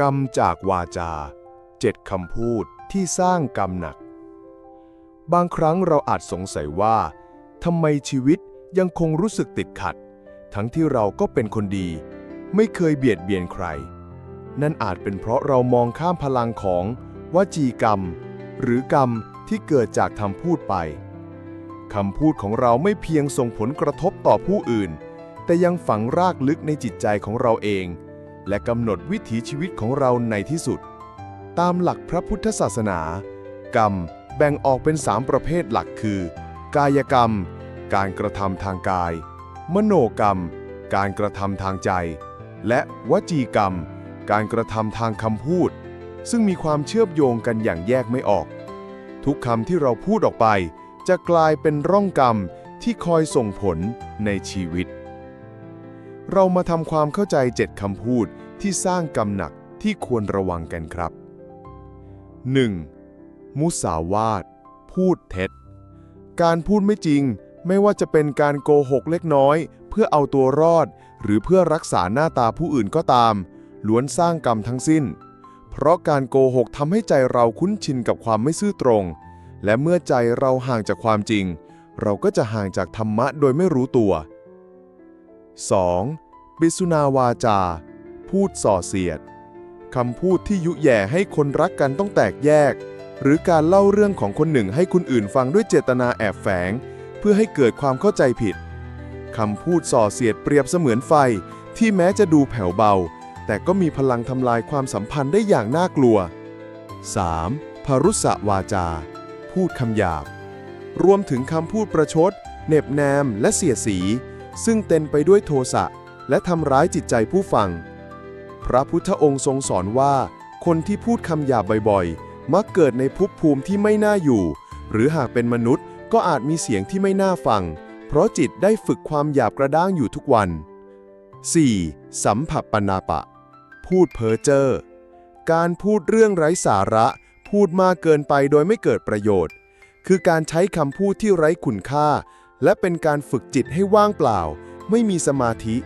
กรรมจากวาจาเจ็ดคำพูดที่สร้างกรรมหนัก บางครั้งเราอาจสงสัยว่าทำไมชีวิตยังคงรู้สึกติดขัด ทั้งที่เราก็เป็นคนดี ไม่เคยเบียดเบียนใคร นั่นอาจเป็นเพราะเรามองข้ามพลังของวจีกรรม หรือกรรมที่เกิดจากคำพูดไปคำพูดของเราไม่เพียงส่งผลกระทบต่อผู้อื่น แต่ยังฝังรากลึกในจิตใจของเราเอง และกำหนดวิถีชีวิตของเราในที่สุด ตามหลักพระพุทธศาสนา กรรมแบ่งออกเป็นสามประเภทหลักคือ กายกรรม การกระทำทางกาย มโนกรรม การกระทำทางใจ และวจีกรรม การกระทำทางคำพูด ซึ่งมีความเชื่อมโยงกันอย่างแยกไม่ออก ทุกคำที่เราพูดออกไป จะกลายเป็นร่องกรรมที่คอยส่งผลในชีวิต เรามาทำความเข้าใจเจ็ดคำพูดที่สร้างกรรมหนักที่ควรระวังกันครับ 1. มุสาวาท พูดเท็จ การพูดไม่จริง ไม่ว่าจะเป็นการโกหกเล็กน้อย เพื่อเอาตัวรอด หรือเพื่อรักษาหน้าตาผู้อื่นก็ตาม ล้วนสร้างกรรมทั้งสิ้น เพราะการโกหกทำให้ใจเราคุ้นชินกับความไม่ซื่อตรง และเมื่อใจเราห่างจากความจริง เราก็จะห่างจากธรรมะโดยไม่รู้ตัว 2. ปิสุนาวาจา พูดส่อเสียด คำพูดที่ยุแย่ให้คนรักกันต้องแตกแยก หรือการเล่าเรื่องของคนหนึ่งให้คนอื่นฟังด้วยเจตนาแอบแฝง เพื่อให้เกิดความเข้าใจผิด คำพูดส่อเสียดเปรียบเสมือนไฟ ที่แม้จะดูแผ่วเบา แต่ก็มีพลังทำลายความสัมพันธ์ได้อย่างน่ากลัว 3. พรุษวาจา พูดคำหยาบ รวมถึงคำพูดประชด เน็บแนม และเสียสี ซึ่งเต็มไปด้วยโทสะและทำร้ายจิตใจผู้ฟัง พระพุทธองค์ทรงสอนว่า คนที่พูดคำหยาบบ่อยๆ มักเกิดในภพภูมิที่ไม่น่าอยู่ หรือหากเป็นมนุษย์ก็อาจมีเสียงที่ไม่น่าฟัง เพราะจิตได้ฝึกความหยาบกระด้างอยู่ทุกวัน 4. สัมผัสปนาปะ พูดเพ้อเจ้อการพูดเรื่องไร้สาระ พูดมากเกินไปโดยไม่เกิดประโยชน์ คือการใช้คำพูดที่ไร้คุณค่า และเป็นการฝึกจิตให้ว่างเปล่า ไม่มีสมาธิ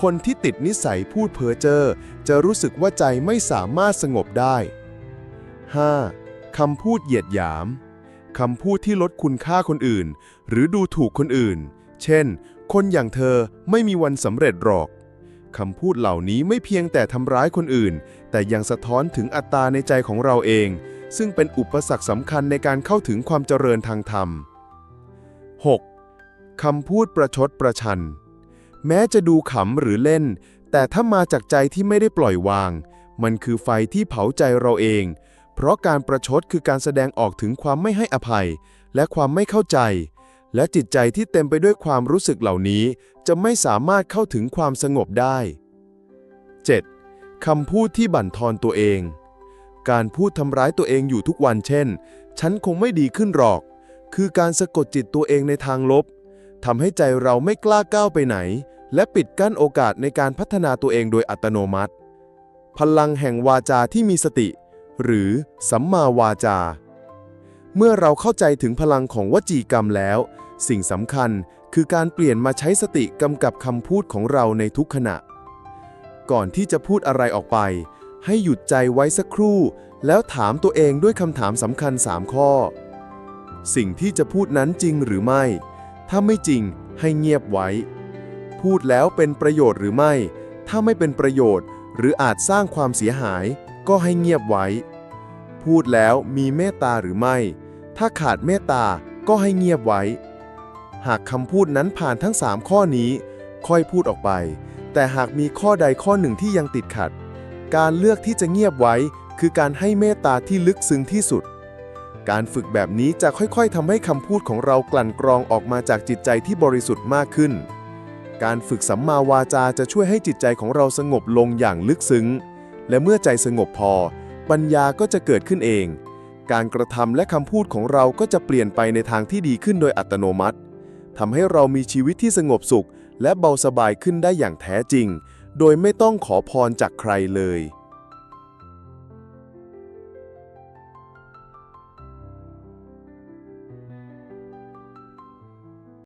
คนที่ติดนิสัยพูดเพ้อเจ้อจะรู้สึกว่าใจไม่สามารถสงบได้ 5. คำพูดเหยียดหยาม คำพูดที่ลดคุณค่าคนอื่น หรือดูถูกคนอื่น เช่น คนอย่างเธอไม่มีวันสำเร็จหรอก คำพูดเหล่านี้ไม่เพียงแต่ทำร้ายคนอื่น แต่ยังสะท้อนถึงอัตตาในใจของเราเอง ซึ่งเป็นอุปสรรคสำคัญในการเข้าถึงความเจริญทางธรรม 6. คำพูดประชดประชัน แม้จะดูขำหรือเล่น แต่ถ้ามาจากใจที่ไม่ได้ปล่อยวาง มันคือไฟที่เผาใจเราเอง เพราะการประชดคือการแสดงออกถึงความไม่ให้อภัย และความไม่เข้าใจ และจิตใจที่เต็มไปด้วยความรู้สึกเหล่านี้ จะไม่สามารถเข้าถึงความสงบได้ 7. คำพูดที่บั่นทอนตัวเอง การพูดทำร้ายตัวเองอยู่ทุกวันเช่น ฉันคงไม่ดีขึ้นหรอก คือการสะกดจิตตัวเองในทางลบ ทำให้ใจเราไม่กล้าก้าวไปไหน และปิดกั้นโอกาสในการพัฒนาตัวเองโดยอัตโนมัติ พลังแห่งวาจาที่มีสติ หรือสัมมาวาจา เมื่อเราเข้าใจถึงพลังของวจีกรรมแล้ว สิ่งสำคัญคือการเปลี่ยนมาใช้สติกำกับคำพูดของเราในทุกขณะ ก่อนที่จะพูดอะไรออกไป ให้หยุดใจไว้สักครู่ แล้วถามตัวเองด้วยคำถามสำคัญ 3 ข้อ สิ่งที่จะพูดนั้นจริงหรือไม่ ถ้าไม่จริงให้เงียบไว้ พูดแล้วเป็นประโยชน์หรือไม่ ถ้าไม่เป็นประโยชน์ หรืออาจสร้างความเสียหาย ก็ให้เงียบไว้ พูดแล้วมีเมตตาหรือไม่ ถ้าขาดเมตตาก็ให้เงียบไว้ หากคำพูดนั้นผ่านทั้ง 3 ข้อนี้ ค่อยพูดออกไป แต่หากมีข้อใดข้อหนึ่งที่ยังติดขัด การเลือกที่จะเงียบไว้คือการให้เมตตาที่ลึกซึ้งที่สุด การฝึกแบบนี้จะค่อยๆทำให้คำพูดของเรากลั่นกรองออกมาจากจิตใจที่บริสุทธิ์มากขึ้น การฝึกสัมมาวาจาจะช่วยให้จิตใจของเราสงบลงอย่างลึกซึ้ง และเมื่อใจสงบพอ ปัญญาก็จะเกิดขึ้นเอง การกระทำและคำพูดของเราก็จะเปลี่ยนไปในทางที่ดีขึ้นโดยอัตโนมัติทำให้เรามีชีวิตที่สงบสุข และเบาสบายขึ้นได้อย่างแท้จริง โดยไม่ต้องขอพรจากใครเลย